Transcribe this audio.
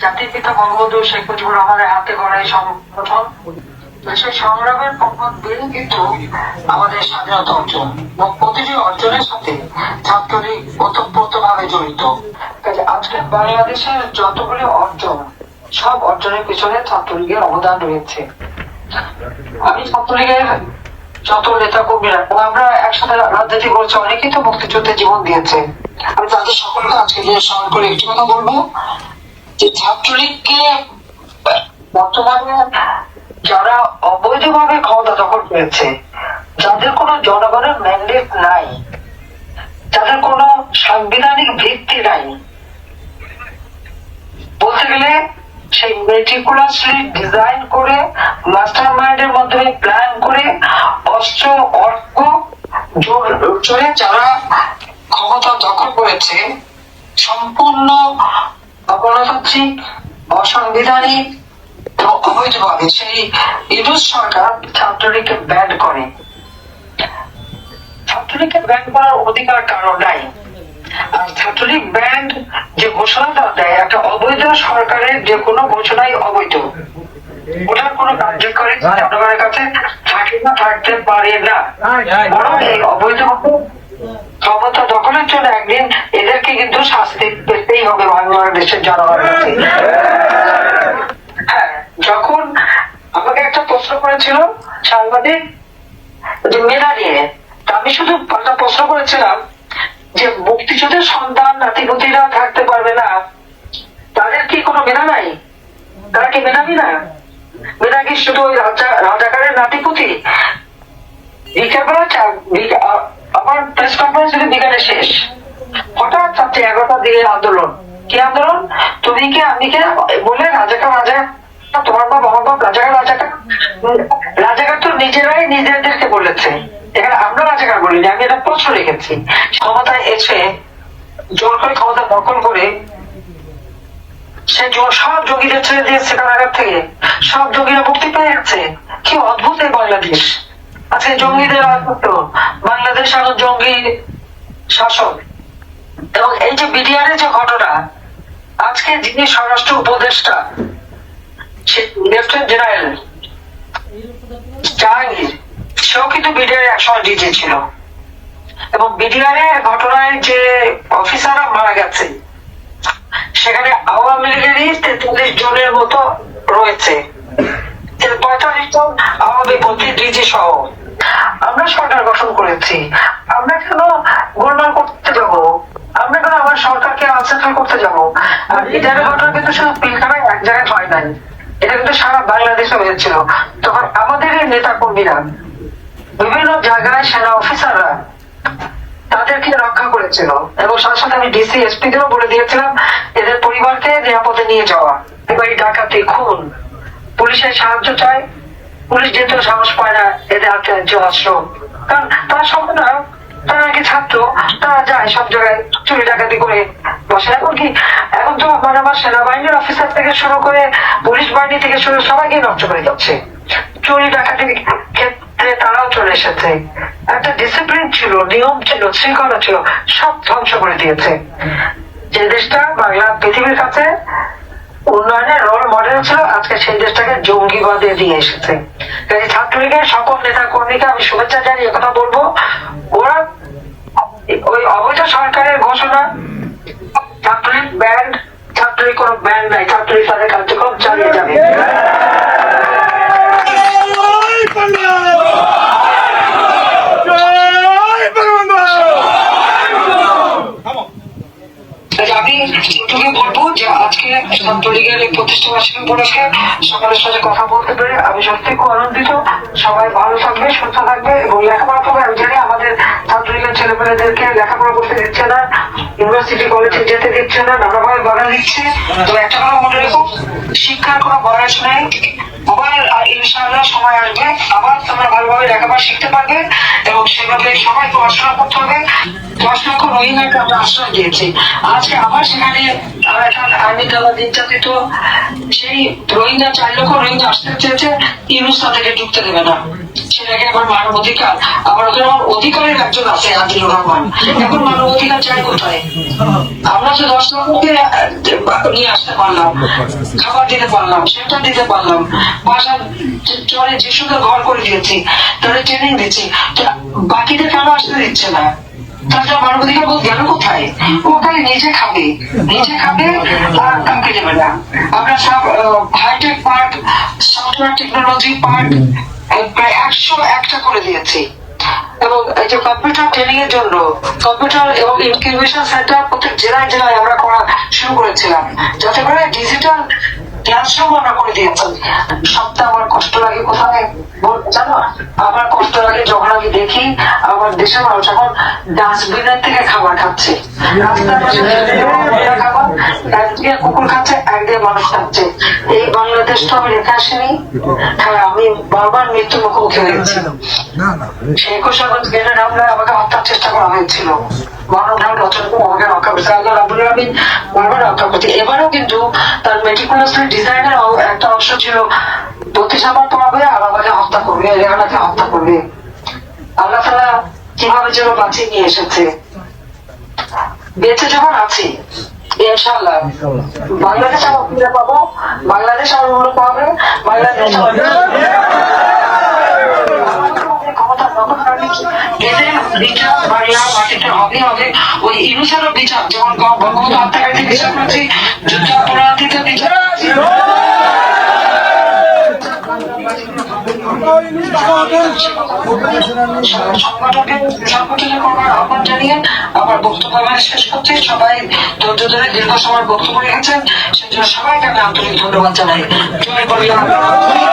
জাতির পিতা বঙ্গবন্ধু শেখ মুজিবুর রহমানের হাতে গড়া এই সংগঠন দেশের সংগ্রামের পথ দিয়েই কিন্তু আমাদের স্বাধীনতা অর্জন এবং প্রতিটি অর্জনের সাথে ছাত্রলীগ ওতপ্রোতভাবে জড়িত। কাজে আজকে বাংলাদেশের যতগুলি অর্জন, সব অর্জনের পিছনে ছাত্রলীগের অবদান রয়েছে। আমি ছাত্রলীগের যত নেতা কর্মীরা আমরা একসাথে রাজনীতি করেছি, অনেকেই তো মুক্তিযুদ্ধে জীবন দিয়েছে। আমি তাদের সকলকে আজকে যে স্মরণ করে একটি কথা বলব যে ছাত্রলীগকে, বর্তমানে যারা অবৈধভাবে ক্ষমতা দখল করেছে, যাদের কোনো জনগণের ম্যান্ডেট নাই, যাদের কোনো সাংবিধানিক ভিত্তি নাই, বলতে গেলে সেই মেটিকুলাসলি ডিজাইন করে মাস্টার মাইন্ডের মাধ্যমে প্ল্যান করে, অস্ত্র অর্থ জোর- যারা ক্ষমতা করেছে সম্পূর্ণ অগণতান্ত্রিক অসাংবিধানিক অবৈধভাবে সেই সরকার ছাত্রলীগকে ব্যান করে। ছাত্রলীগকে ব্যান করার অধিকার কারও নাই। আর ছাত্রলীগ ব্যান্ড যে ঘোষণাটা দেয় একটা অবৈধ সরকারের যে কোনো ঘোষণাই অবৈধ। ওটার কোনো কার্যকরী জনগণের কাছে থাকে না থাকতে পারে না। বরং এই অবৈধ কিন্তু শাস্তি পেতেই হবে বাংলাদেশের জনগণের হ্যাঁ যখন আমাকে একটা প্রশ্ন করেছিল সাংবাদিক যে মেধা নিয়ে আমি শুধু একটা প্রশ্ন করেছিলাম যে মুক্তিযুদ্ধের সন্তান, নাতিপুতিরা থাকতে পারবে না, তাদের কি কোনো মেধা নাই? তারা কি মেধাবী না? মেধা কি শুধু ওই রাজা, রাজাকারের নাতিপুতি? বিকালবেলা চা- বিকা- আ- আমার প্রেস কনফারেন্স যদি বিকালে শেষ হঠাৎ চারটে এগারোটা দিকে আন্দোলন। কি আন্দোলন? তুমি কি আমি কে বলে রাজাকার রাজা? তোমার বাপ, আমার বাপ রাজাকার রাজাকার রাজাকার তো নিজেরাই নিজেদেরকে বলেছে। এখানে আমরা রাজাকার বলিনি, আমি এটা প্রশ্ন রেখেছি। ক্ষমতায় এসে জোর করে ক্ষমতা দখল করে সে জো- সব যোগীদের ছেড়ে দিয়েছে কারাগার থেকে। সব যোগীরা মুক্তি পেয়ে গেছে। কি অদ্ভুত এই বাংলাদেশ। আজকে জঙ্গিদের বাংলাদেশ এখন জঙ্গি শাসন এবং এই যে বিডিআর এর যে ঘটনা, আজকে যিনি স্বরাষ্ট্র উপদেষ্টা লেফটেন্যান্ট জেনারেল জাহাঙ্গীর, সেও কিন্তু বিডিআর একসময় ডিজি ছিল। এবং বিডিআর এর ঘটনায় যে অফিসাররা মারা গেছে, সেখানে আওয়ামী লীগেরই তেতাল্লিশ জনের মতো রয়েছে। পঁয়তাল্লিশ জন আওয়ামী মন্ত্রী ডিজি সহ। আমরা সরকার গঠন করেছি। আমরা কেন গোলমাল করতে যাব আমরা কেন আমার সরকারকে করতে যাব। বিদ্যালয় ঘটনা কিন্তু শুধু পিলখানায় এক জায়গায় হয় নাই। এটা কিন্তু সারা বাংলাদেশে হয়েছিল। তখন আমাদের এই নেতা কর্মীরা বিভিন্ন জায়গায় সেনা অফিসাররা তাদেরকে রক্ষা করেছিল এবং সাথে সাথে আমি ডিসি এসপি দেরও বলে দিয়েছিলাম, এদের পরিবারকে নিরাপদে নিয়ে যাওয়া। এবার ডাকাতি খুন। পুলিশের সাহায্য চায় পুলিশ যেহেতু সাহস পায় না এদের হাতে অস্ত্র। কারণ তারা না তারা নাকি ছাত্র, তারা যায় সব জায়গায়, চুরি ডাকাতি করে বসে। এখন কি? এখন তো মানে আমার সেনাবাহিনীর অফিসার থেকে শুরু করে পুলিশ বাহিনী থেকে শুরু সবাইকে নষ্ট করে যাচ্ছে চুরি ডাকাতির ক্ষেত্রে তারাও চলে এসেছে। একটা ডিসিপ্লিন ছিল, নিয়ম ছিল, শৃঙ্খলা ছিল, সব ধ্বংস করে দিয়েছে। যে দেশটা বাংলা পৃথিবীর কাছে উন্নয়নের রোল মডেল ছিল, আজকে সেই দেশটাকে জঙ্গিবাদে দিয়ে এসেছে। কাজে ছাত্রলীগের সকল নেতা কর্মীকে আমি শুভেচ্ছা জানিয়ে কথা বলব। ওরা ওই অবৈধ সরকারের ঘোষণা, ছাত্রলীগ ব্যান্ড ছাত্রলীগ কোনো ব্যান্ড নাই, ছাত্রলীগ তাদের কার্যক্রম চালিয়ে যাবে জয় বাংলা জয় বঙ্গবন্ধু বলব যে আজকে এই প্রতিষ্ঠা বার্ষিকী উপলক্ষে সকলের সাথে কথা বলতে পেরে আমি সত্যি খুব আনন্দিত সবাই ভালো থাকবে, সুস্থ থাকবে এবং লেখাপড়া করবে। আমি জানি আমাদের ছাত্রলীগের ছেলেমেয়েদেরকে লেখাপড়া করতে দিচ্ছে না ইউনিভার্সিটি কলেজে যেতে দিচ্ছে না, নানাভাবে বাধা দিচ্ছে। তো একটা কথা মনে রেখো, শিক্ষার কোনো বয়স নেই। এবং সেভাবে করতে হবে। লক্ষ রোহিঙ্গাকে আশ্রয় আজকে আবার সেখানে রোহিঙ্গা, চার লক্ষ রোহিঙ্গা আসতে চেয়েছে, ইউনুস ঢুকতে দেবে না। মানব অধিকার ওখানে মানব অধিকার বাকিদের কেন আসতে দিচ্ছে না? তাছাড়া মানবাধিকার বোধ গেল কোথায়? ও খালি নিজে খাবে। নিজে খাবে, আর কাউকে দেবে না। আমরা সব hi tech park software technology park প্রায় একশো একটা করে দিয়েছি। এবং এই যে কম্পিউটার ট্রেনিং এর জন্য কম্পিউটার এবং ইনকিউবেশন সেন্টার প্রত্যেক জেলায় জেলায় আমরা করা শুরু করেছিলাম। যাতে করে ডিজিটাল ক্লাসরুম আমরা করে দিয়েছি। সপ্তাহে আমার কষ্ট লাগে কোথায়? জানো? আমার কষ্ট লাগে যখন আমি দেখি আমার দেশের মানুষ এখন ডাস্টবিনের থেকে খাবার খাচ্ছে। রাস্তার পাশে খাবার একদিকে কুকুর খাচ্ছে একদিকে মানুষ খাচ্ছে। এই বাংলাদেশ তো আমি রেখে আসিনি। হ্যাঁ আমি বারবার মুখোমুখি হয়েছি গেটের হামলায় আমাকে হত্যার চেষ্টা করা হয়েছিল। এবারেও কিন্তু তার মেটিকুলাসলি ডিজাইনের একটা অংশ ছিল আমার পড়াবে আর আমাকে হত্যা করবে রেহানাকে হত্যা করবে। আল্লাহ তালা কীভাবে যেন বাঁচিয়ে নিয়ে এসেছে। বেঁচে যখন আছি বাংলাদেশ আমার পাবো, বাংলাদেশ আমার পাবে বাংলাদেশ বিচার ওই বিচার যেমন বঙ্গবন্ধু হত্যাকারীতে বিচার করছি যুদ্ধাপরাধীতে বিচার করছি সংগঠনকে সংগঠনের করার আহ্বান জানিয়ে আমার বক্তব্য শেষ করছি সবাই ধৈর্য ধরে দীর্ঘ সময় বক্তব্য রেখেছেন সেজন্য সবাইকে আমি আন্তরিক ধন্যবাদ জানাই। জয়